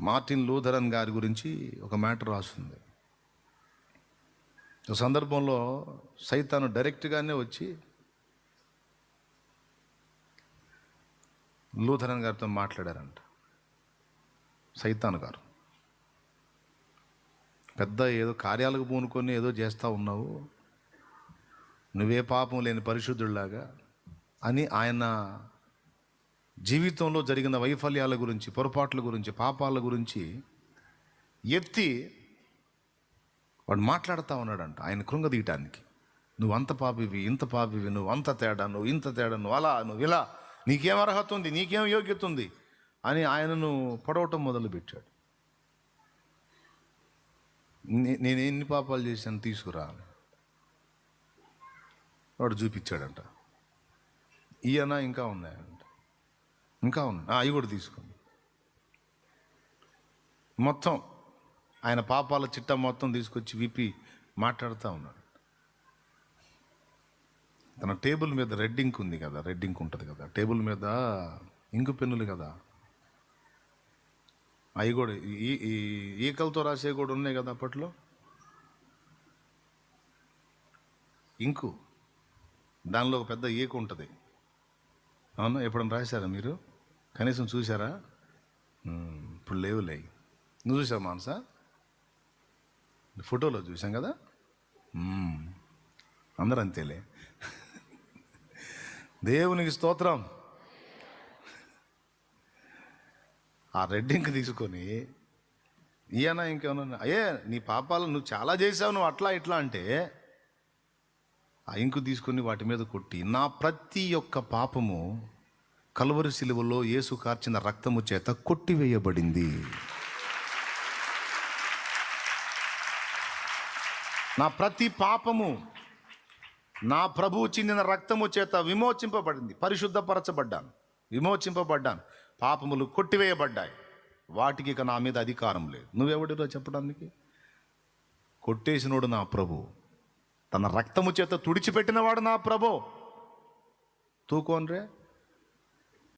Martin Lutheran గారి గురించి ఒక మ్యాటర్ రాసింది ఒక సందర్భంలో సైతాను డైరెక్ట్గానే వచ్చి లూథరన్ గారితో మాట్లాడారంట. సైతాన్ గారు పెద్ద ఏదో కార్యాలకు పూనుకొని ఏదో చేస్తూ ఉన్నావు. నువ్వే పాపం లేని పరిశుద్ధుడిలాగా అని ఆయన జీవితంలో జరిగిన వైఫల్యాల గురించి పొరపాట్ల గురించి పాపాల గురించి ఎత్తి వాడు మాట్లాడుతూ ఉన్నాడంట. ఆయన కృంగదీయటానికి నువ్వు అంత పాపివి ఇంత పాపివి నువ్వు అంత తేడా నువ్వు ఇంత తేడా నువ్వు అలా నువ్వు ఇలా నీకేం అర్హత ఉంది నీకేం యోగ్యత ఉంది అని ఆయనను పొడవటం మొదలుపెట్టాడు. నేను ఎన్ని పాపాలు చేశాను తీసుకురా వాడు చూపించాడంట. ఈయన ఇంకా ఉన్నాయండి. ఇంకా ఉన్నాయి అవి కూడా తీసుకోండి. మొత్తం ఆయన పాపాల చిట్టా మొత్తం తీసుకొచ్చి విప్పి మాట్లాడుతూ ఉన్నాడు. తన టేబుల్ మీద రెడ్ ఇంక్ ఉంది కదా రెడ్ ఇంక్ ఉంటుంది కదా టేబుల్ మీద ఇంకు పెన్నులు కదా. అవి కూడా ఈ ఈ ఈకలతో రాసే కూడా ఉన్నాయి కదా అప్పట్లో. ఇంకు. దానిలో ఒక పెద్ద ఈక ఉంటుంది. అవును? ఎప్పుడైనా రాశారా మీరు? కనీసం చూసారా ఇప్పుడు లేవులే. నువ్వు చూసావు మానసా? ఫోటోలో చూసాం కదా? అందరూ అంతేలే. దేవునికి స్తోత్రం. ఆ రెడ్ తీసుకొని ఈయన ఇంకేమన్నా అయ్యే నీ పాపాలు నువ్వు చాలా చేసావు నువ్వు అట్లా ఇట్లా అంటే ఆ ఇంకు తీసుకొని వాటి మీద కొట్టి నా ప్రతి ఒక్క పాపము కలువరి శిలువలో యేసు కార్చిన రక్తము చేత కొట్టివేయబడింది. నా ప్రతి పాపము నా ప్రభువు చిందిన రక్తము చేత విమోచింపబడింది. పరిశుద్ధపరచబడ్డాను. విమోచింపబడ్డాను. పాపములు కొట్టివేయబడ్డాయి. వాటికి ఇక నా మీద అధికారం లేదు. నువ్వెవడిరా చెప్పడానికి? కొట్టేసినోడు నా ప్రభు. తన రక్తము చేత తుడిచిపెట్టినవాడు నా ప్రభు. తూకోన్రే.